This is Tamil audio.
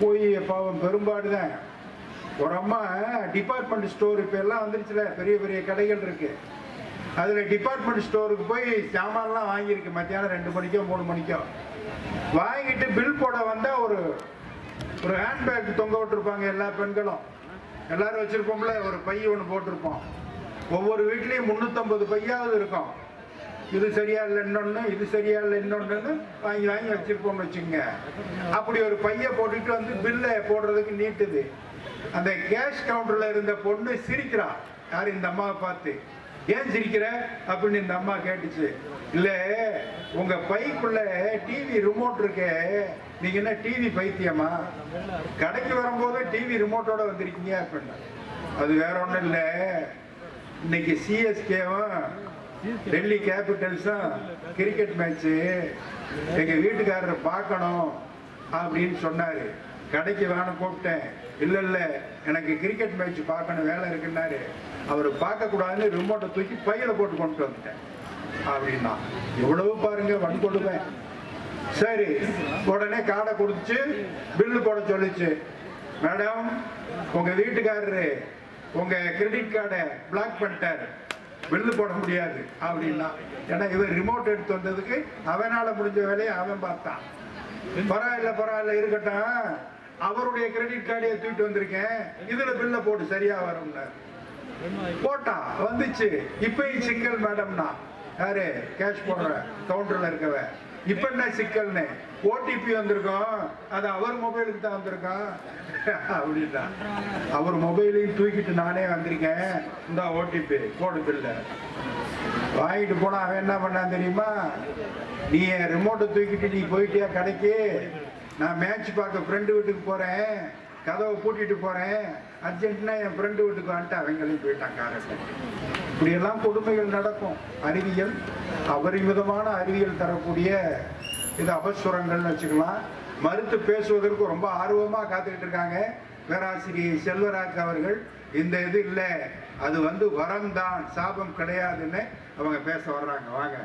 போய் பாவம் பெரும்பாடு தான் ஒரு அம்மா டிபார்ட்மெண்ட் ஸ்டோர் இப்போ எல்லாம் வந்துருச்சுல பெரிய பெரிய கடைகள் இருக்கு. அதில் டிபார்ட்மெண்ட் ஸ்டோருக்கு போய் சாமான்லாம் வாங்கியிருக்கு. மத்தியானம் ரெண்டு மணிக்கோ மூணு மணிக்கோ. வாங்கிட்டு பில் போட வந்தால் ஒரு ஒரு ஹேண்ட்பேக் தொங்க விட்டுருப்பாங்க எல்லா பெண்களும். எல்லாரும் வச்சுருப்போம்ல ஒரு பை ஒன்று போட்டிருப்போம். ஒவ்வொரு வீட்லேயும் முந்நூற்றம்பது பையாவது இருக்கும். இது சரியா இல்லை இன்னொன்று இது சரியா இல்லை இன்னொன்றுன்னு வாங்கி வாங்கி வச்சிருப்போம்னு வச்சுங்க அப்படி ஒரு பைய போட்டுட்டு வந்து பில்லை போடுறதுக்கு நீட்டுது. அந்த கேஷ் கவுண்டர்ல இருந்த பொண்ணு சிரிக்கிறா. யார் இந்த அம்மாவை பார்த்து? ஏன் சிரிக்கிற? அப்படின்னு இந்த அம்மா கேட்டுச்சு. இல்ல உங்க பைக்குள்ள டிவி ரிமோட் இருக்கே. நீங்க என்ன டிவி பைத்தியமா? கடைக்கு வரும்போது டிவி ரிமோட்டோட வந்திருக்கீங்க அப்படின்னா. அது வேற ஒண்ணும் இல்லை. இன்னைக்கு சிஎஸ்கேவும் டெல்லி கேபிட்டல்ஸும் கிரிக்கெட் மேட்ச்சு. எங்கள் வீட்டுக்காரரை பார்க்கணும் அப்படின்னு சொன்னார். கடைக்கு வேணும் கூப்பிட்டேன். இல்லை இல்லை எனக்கு கிரிக்கெட் மேட்ச் பார்க்கணும் வேலை இருக்குன்னாரு. அவர் பார்க்கக்கூடாதுன்னு ரிமோட்டை தூக்கி பையில போட்டு கொண்டு வந்துட்டேன். அப்படின்னா எவ்வளவு பாருங்க வன்கொடுமை சரி உடனே கார்டை கொடுத்துச்சு பில்லு போட சொல்லிச்சு. மேடம் உங்க வீட்டுக்காரரு உங்க கிரெடிட் கார்டை பிளாக் பண்ணிட்டாரு. பில்லு போட முடியாது அப்படின்னா. ஏன்னா இவன் ரிமோட் எடுத்து வந்ததுக்கு அவனால முடிஞ்ச வேலையை அவன் பார்த்தான். பரவாயில்ல பரவாயில்ல இருக்கட்டும். அவருடைய கிரெடிட் கார்டையை தூக்கிட்டு வந்திருக்கேன். இதுல பில்ல போட்டு சரியா வரும்ல. போட்டா வந்துச்சு. இப்பயும் சிக்கல் மேடம்னா யாரு? கேஷ் போடுற கவுண்டர்ல இருக்கவ இப்ப என்ன சிக்கல்னு? ஓடிபி வந்திருக்கோம் அது அவர் மொபைலுக்கு தான் வந்திருக்கோம் அப்படின்னா. அவர் மொபைலையும் தூக்கிட்டு நானே வந்திருக்கேன். இந்த ஓடிபி போடு பில்ல வாங்கிட்டு போனா அவன் என்ன பண்ணான் தெரியுமா? நீ என் ரிமோட்டை தூக்கிட்டு நீ போயிட்டியா கடைக்கு? நான் மேட்ச் பார்க்க ஃப்ரெண்டு வீட்டுக்கு போறேன். கதவை பூட்டிட்டு போறேன். அர்ஜென்ட்னா என் ஃப்ரெண்டு வீட்டுக்கு வந்துட்டு அவங்களையும் போயிட்டான் காரத்தை இப்படியெல்லாம் கொடுமைகள் நடக்கும். அறிவியல். அபரிமிதமான அறிவியல் தரக்கூடிய இது அபசுரங்கள்னு வச்சுக்கலாம். மறுத்து பேசுவதற்கு ரொம்ப ஆர்வமாக காத்துக்கிட்டு இருக்காங்க. பேராசிரியர் செல்வராஜ் அவர்கள் இந்த இது இல்லை. அது வந்து வரம் தான். சாபம் கிடையாதுன்னு அவங்க பேச வர்றாங்க. வாங்க.